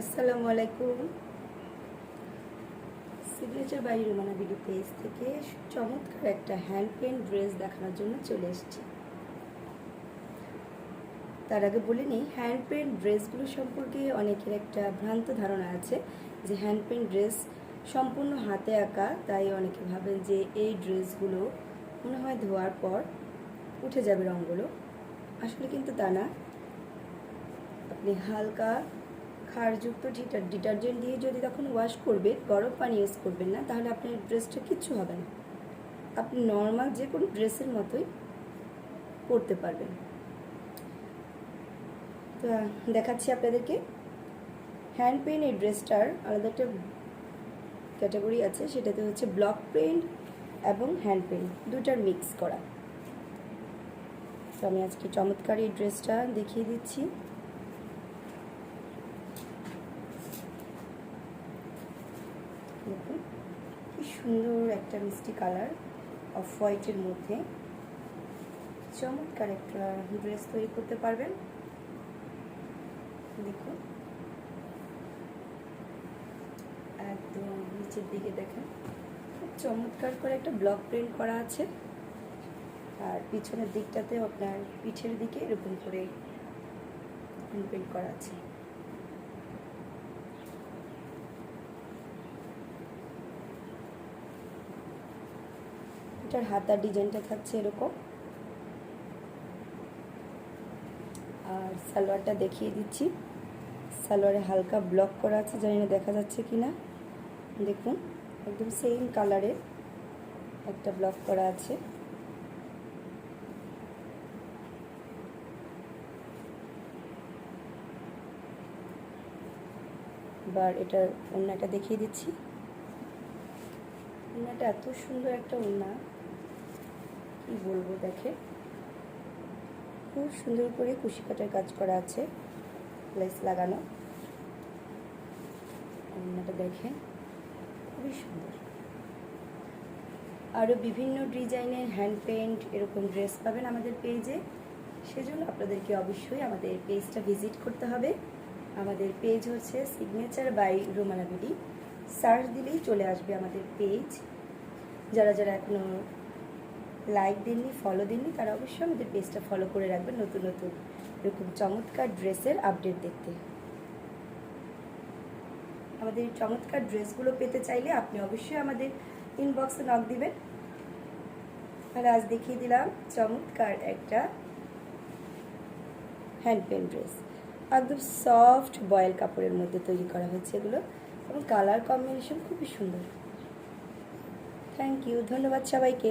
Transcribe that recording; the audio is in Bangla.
আসসালামু আলাইকুম। Signature by Romana BD page থেকে চমৎকার একটা হ্যান্ড পেন্ট ড্রেস দেখানোর জন্য চলে এসেছি। তার আগে বলে নিই হ্যান্ড পেন্ট ড্রেসগুলো সম্পর্কে অনেকের একটা ভ্রান্ত ধারণা আছে যে হ্যান্ড পেন্ট ড্রেস সম্পূর্ণ হাতে আঁকা, তাই অনেকে ভাবেন যে এই ড্রেসগুলো মনে হয় ধোয়ার পর উঠে যাবে রঙগুলো আসলে কিন্তু তা না। আপনি হালকা ক্ষারযুক্ত ডিটারজেন্ট দিয়ে যদি তখন ওয়াশ করবে, গরম পানি ইউজ করবেন না, তাহলে আপনার ড্রেসটা কিচ্ছু হবে না। আপনি নর্মাল যে কোনো ড্রেসের মতোই পরতে পারবেন। তো, দেখাচ্ছি আপনাদেরকে। হ্যান্ড পেন এই ড্রেসটার আলাদা একটা ক্যাটাগরি আছে, সেটাতে হচ্ছে ব্লক পেন্ট এবং হ্যান্ড পেন দুটার মিক্স করা। তো আমি আজকে চমৎকার এই ড্রেসটা দেখিয়ে দিচ্ছি। দেখুন কি সুন্দর একটা মিষ্টি কালার অফ হোয়াইটের মধ্যে। চমৎকার একটা ড্রেস তৈরি করতে পারবেন। দেখুন। একদম নিচের দিকে দেখেন। খুব চমৎকার করে একটা ব্লক প্রিন্ট করা আছে। আর পিছনের দিকটাতেও আপনার পিঠের দিকে এরকম করে প্রিন্ট করা আছে। এটার হাতার ডিজাইনটা থাকছে এরকম। আর সালোয়ারটা দেখিয়ে দিচ্ছি। সালোয়ারে হালকা ব্লক করা আছে, জানি না দেখা যাচ্ছে কি না। দেখুন, একদম সেম কালারের একটা ব্লক করা আছে। এবার এটার ওড়নাটা দেখিয়ে দিচ্ছি। ওড়নাটা এত সুন্দর একটা ওড়না কি বলব দেখে? খুব সুন্দর করে কুশি কাটার কাজ করা আছে, লেস লাগানো। ওড়নাটা দেখে খুবই সুন্দর। আরও বিভিন্ন ডিজাইনের হ্যান্ড পেন্ট এরকম ড্রেস পাবেন আমাদের পেজে। সেজন্য আপনাদেরকে অবশ্যই আমাদের পেজটা ভিজিট করতে হবে। আমাদের পেজ হচ্ছে signature by Romana BD search দিলেই চলে আসবে আমাদের পেজ। যারা যারা এখনও লাইক দেননি ফলো দেননি, তারা অবশ্যই আমাদের পেজটা ফলো করে রাখবেন নতুন নতুন এরকম চমৎকার ড্রেসের আপডেট দেখতে। আমাদের এই চমৎকার ড্রেসগুলো পেতে চাইলে আপনি অবশ্যই আমাদের ইনবক্সে নক দিবেন। আর আজ দেখিয়ে দিলাম চমৎকার একটা হ্যান্ড পেন ড্রেস একদম সফট বয়েল কাপড়ের মধ্যে তৈরি করা হয়েছে এগুলো এবং কালার কম্বিনেশন খুবই সুন্দর। থ্যাংক ইউ ধন্যবাদ সবাইকে।